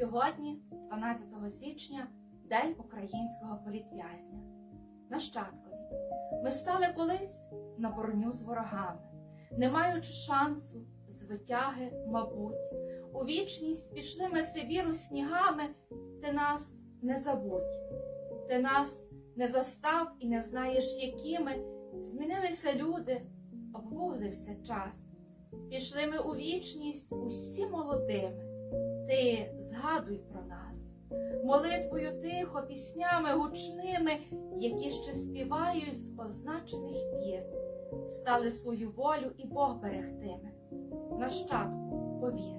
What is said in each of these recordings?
Сьогодні, 12 січня, День українського політв'язня. Нащадкові, ми стали колись на борню з ворогами, не маючи шансу, звитяги, мабуть, у вічність пішли ми Сибіру снігами, ти нас не забудь, ти нас не застав і не знаєш, якими змінилися люди, обвуглився час. Пішли ми у вічність усі молодими. Ти згадуй про нас, молитвою тихо, піснями гучними, які ще співають з означених пір, стали свою волю і Бог берегтиме. Нащадку, повір,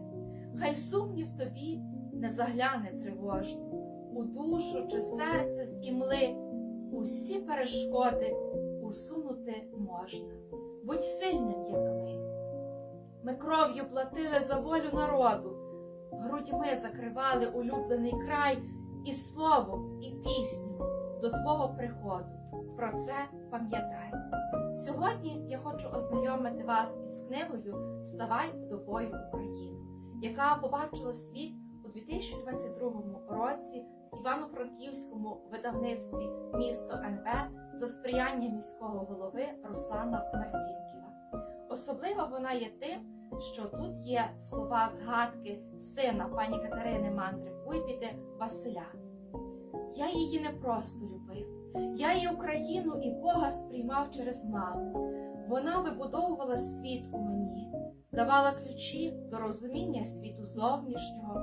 хай сумнів тобі не загляне тривожно, у душу чи серце з імли, усі перешкоди усунути можна. Будь сильним, як ми. Ми кров'ю платили за волю народу, грудьми закривали улюблений край і слово, і пісню до твого приходу. Про це пам'ятай. Сьогодні я хочу ознайомити вас із книгою Ставай до бою Україну, яка побачила світ у 2022 році в Івано-Франківському видавництві місто НВ за сприяння міського голови Руслана Марцінківа. Особлива вона є тим, що тут є слова згадки сина пані Катерини Мандри Куйбіди Василя. Я її не просто любив, я її Україну і Бога сприймав через маму. Вона вибудовувала світ у мені, давала ключі до розуміння світу зовнішнього.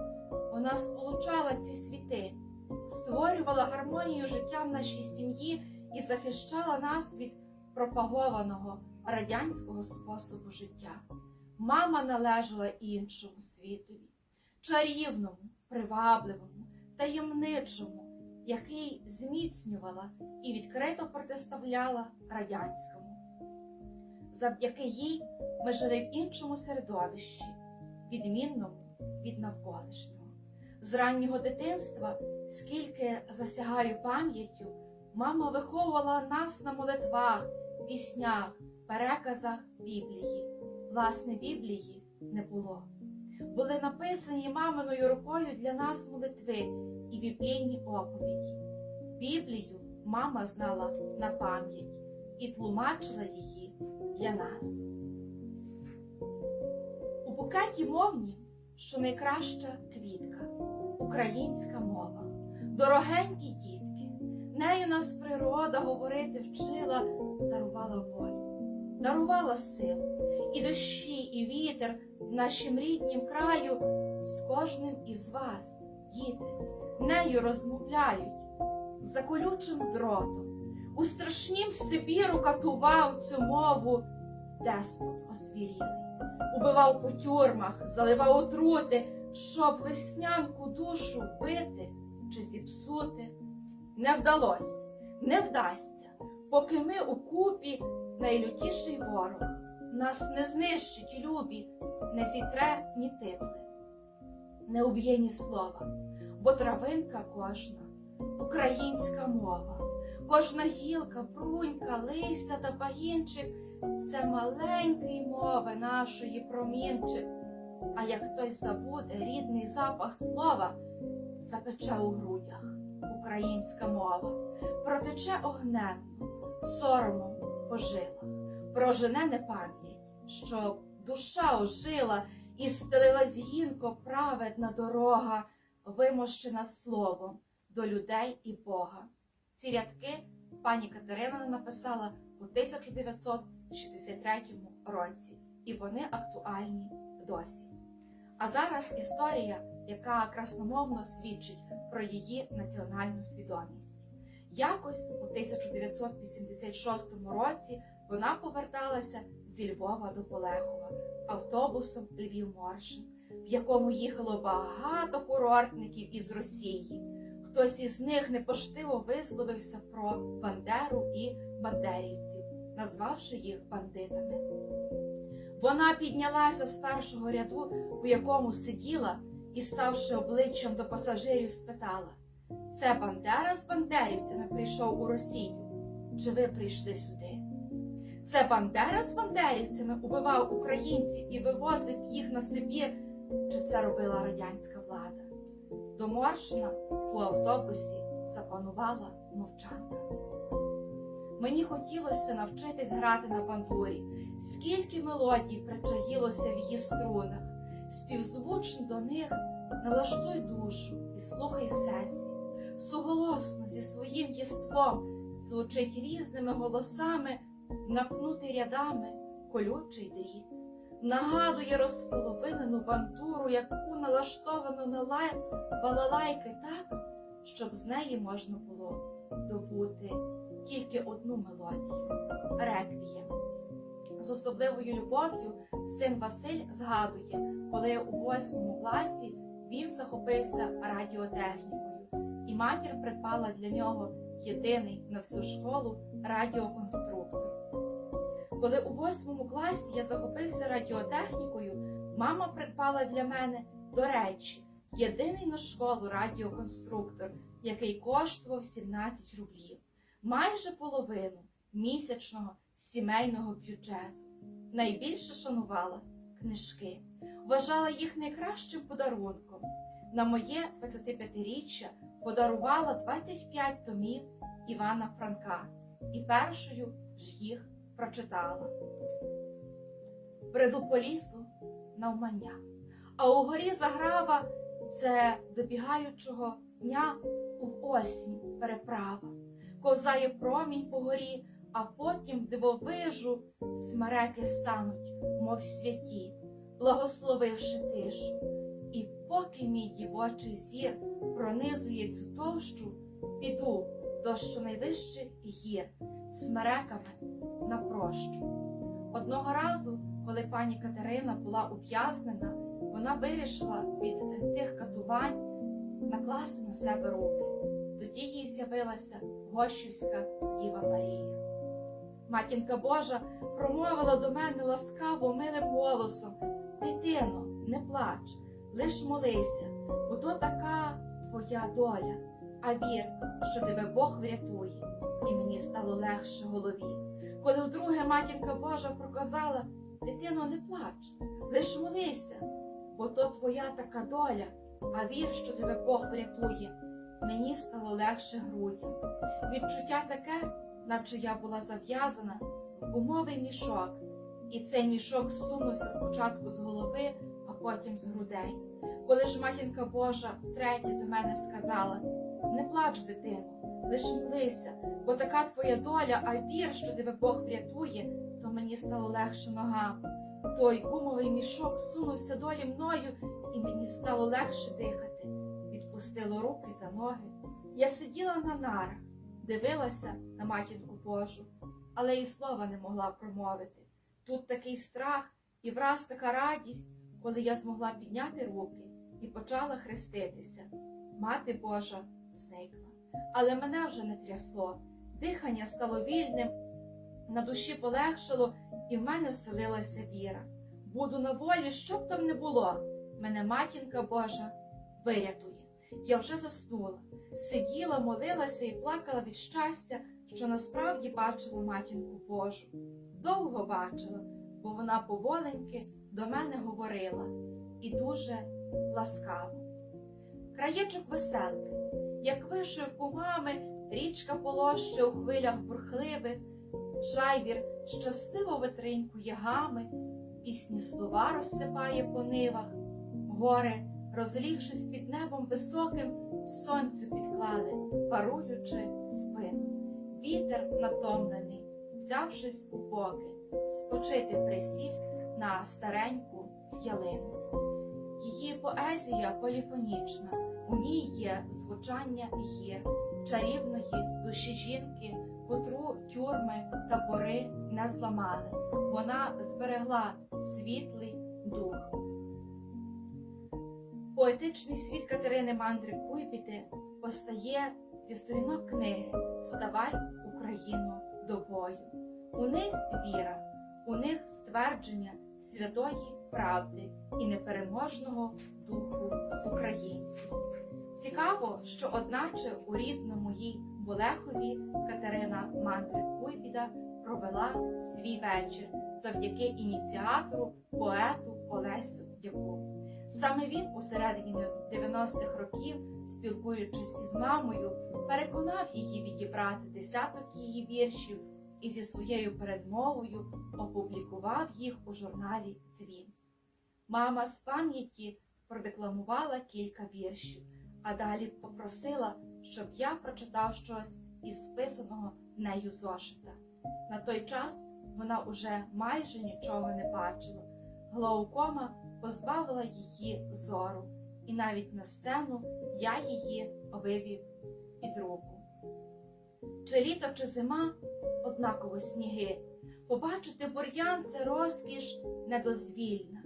Вона сполучала ці світи, створювала гармонію життя в нашій сім'ї і захищала нас від пропагованого радянського способу життя. Мама належала іншому світові, чарівному, привабливому, таємничому, який зміцнювала і відкрито протиставляла радянському. Завдяки їй ми жили в іншому середовищі, відмінному від навколишнього. З раннього дитинства, скільки засягаю пам'яттю, мама виховувала нас на молитвах, піснях, переказах Біблії. Власне, Біблії не було. Були написані маминою рукою для нас молитви і біблійні оповіді. Біблію мама знала на пам'ять і тлумачила її для нас. У букеті мовні, що найкраща квітка, українська мова, дорогенькі дітки, нею нас природа говорити вчила, дарувала волю, дарувала силу і дощі, і вітер в нашім ріднім краю з кожним із вас, діти, нею розмовляють за колючим дротом. У страшнім Сибіру катував цю мову деспот озвірілий, убивав по тюрмах, заливав отрути, щоб веснянку душу бити чи зіпсути. Не вдалось, не вдасться, поки ми у купі найлютіший ворог. Нас не знищить любі, не зітре ні титли, не уб'є ні слова, бо травинка кожна, українська мова, кожна гілка, брунька, листя та пагінчик це маленький мови нашої промінчик. А як хтось забуде рідний запах слова, запече у грудях українська мова, протече огненно, соромом по прожене не пам'ять, щоб душа ожила і стелилась гінко праведна дорога, вимощена словом до людей і Бога. Ці рядки пані Катерина написала у 1963 році, і вони актуальні досі. А зараз історія, яка красномовно свідчить про її національну свідомість. Якось у 1986 році вона поверталася зі Львова до Полехова автобусом Львів-Моршин, в якому їхало багато курортників із Росії. Хтось із них непоштиво висловився про Бандеру і бандерівців, назвавши їх бандитами. Вона піднялася з першого ряду, у якому сиділа, і, ставши обличчям до пасажирів, спитала: Це Бандера з бандерівцями прийшов у Росію? Чи ви прийшли сюди? Це Бандера з бандерівцями убивав українців і вивозив їх на Сибір, чи це робила радянська влада? До Моршина у автобусі запанувала мовчанка. Мені хотілося навчитись грати на бандурі, скільки мелодій причаїлося в її струнах, співзвучно до них налаштуй душу і слухай всесвіт. Єством звучить різними голосами, напнутий рядами колючий дріт. Нагадує розполовинену бандуру, яку налаштовано на лай балалайки так, щоб з неї можна було добути тільки одну мелодію реквієм. З особливою любов'ю син Василь згадує, коли у восьмому класі він захопився радіотехнікою, і матір придбала для нього єдиний на всю школу радіоконструктор. Коли у восьмому класі я захопився радіотехнікою, мама придбала для мене, до речі, єдиний на школу радіоконструктор, який коштував 17 рублів, майже половину місячного сімейного бюджету. Найбільше шанувала книжки, вважала їх найкращим подарунком. На моє 25-річчя подарувала 25 томів Івана Франка і першою ж їх прочитала. Бреду по лісу навмання, а угорі заграва це добігаючого дня в осінь переправа, ковзає промінь по горі, а потім дивовижу смереки стануть, мов святі, благословивши тишу. І поки мій дівочий зір пронизує цю товщу, піду до щонайвищих гір смереками на прощу. Одного разу, коли пані Катерина була ув'язнена, вона вирішила від тих катувань накласти на себе руки. Тоді їй з'явилася Гощівська Діва Марія. Матінка Божа промовила до мене ласкаво, милим голосом: Дитино, не плач, лиш молися, бо то така твоя доля, а вір, що тебе Бог врятує, і мені стало легше голові. Коли вдруге матінка Божа проказала, дитино, не плач, лиш молися, бо то твоя така доля, а вір, що тебе Бог врятує, мені стало легше груді. Відчуття таке, наче я була зав'язана в гумовий мішок, і цей мішок сунувся спочатку з голови, а потім з грудей. Коли ж матінка Божа втретє до мене сказала: Не плач, дитино, лиш молися, бо така твоя доля, а вір, що тебе Бог врятує, то мені стало легше ногам. Той гумовий мішок сунувся долі мною, і мені стало легше дихати. Відпустило руки та ноги. Я сиділа на нарах, дивилася на матінку Божу, але і слова не могла промовити. Тут такий страх і враз така радість, коли я змогла підняти руки і почала хреститися. Мати Божа зникла, але мене вже не трясло. Дихання стало вільним, на душі полегшало, і в мене вселилася віра. Буду на волі, що б там не було. Мене матінка Божа вирятує. Я вже заснула, сиділа, молилася і плакала від щастя, що насправді бачила матінку Божу. Довго бачила, бо вона поволеньки до мене говорила і дуже ласкаво. Краєчок веселки, як вишивку мами, річка полоще у хвилях бурхливих, жайвір щасливо витринькує гами, пісні слова розсипає по нивах, гори, розлігшись під небом високим, сонцю підклали, паруючи спину. Вітер натомлений, взявшись у боки, спочити присів на стареньку ялину. Її поезія поліфонічна, у ній є звучання гір, чарівної душі жінки, котру тюрми та пори не зламали. Вона зберегла світлий дух. Поетичний світ Катерини Мандри Куйбіти постає зі сторінок книги Ставай Україну до бою. У них віра, у них ствердження святої правди і непереможного духу українців. Цікаво, що одначе у рідному їй Болехові Катерина Мандри Куйбіда провела свій вечір завдяки ініціатору поету Олесю Дяку. Саме він у середині 90-х років, спілкуючись із мамою, переконав її відібрати десяток її віршів і зі своєю передмовою опублікував їх у журналі Дзвін. Мама з пам'яті продекламувала кілька віршів, а далі попросила, щоб я прочитав щось із списаного нею зошита. На той час вона уже майже нічого не бачила. Глаукома позбавила її зору, і навіть на сцену я її вивів під руку. Чи літо, чи зима однаково сніги. Побачити бур'ян це розкіш недозвільна.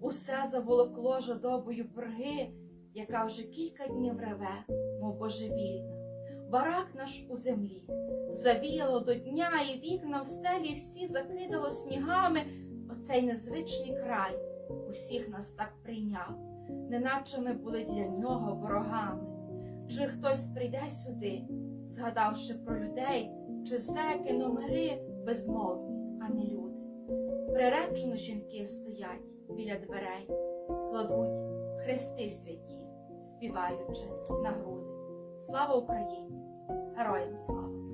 Усе заволокло жадобою перги, яка вже кілька днів реве, мов божевільна. Барак наш у землі завіяло до дня, і вікна в стелі всі закидало снігами. Оцей незвичний край усіх нас так прийняв, неначе ми були для нього ворогами. Чи хтось прийде сюди, згадавши про людей, чи зеки номери безмовні, а не люди. Приречено жінки стоять біля дверей, кладуть хрести святі, співаючи на груди. Слава Україні! Героям слава!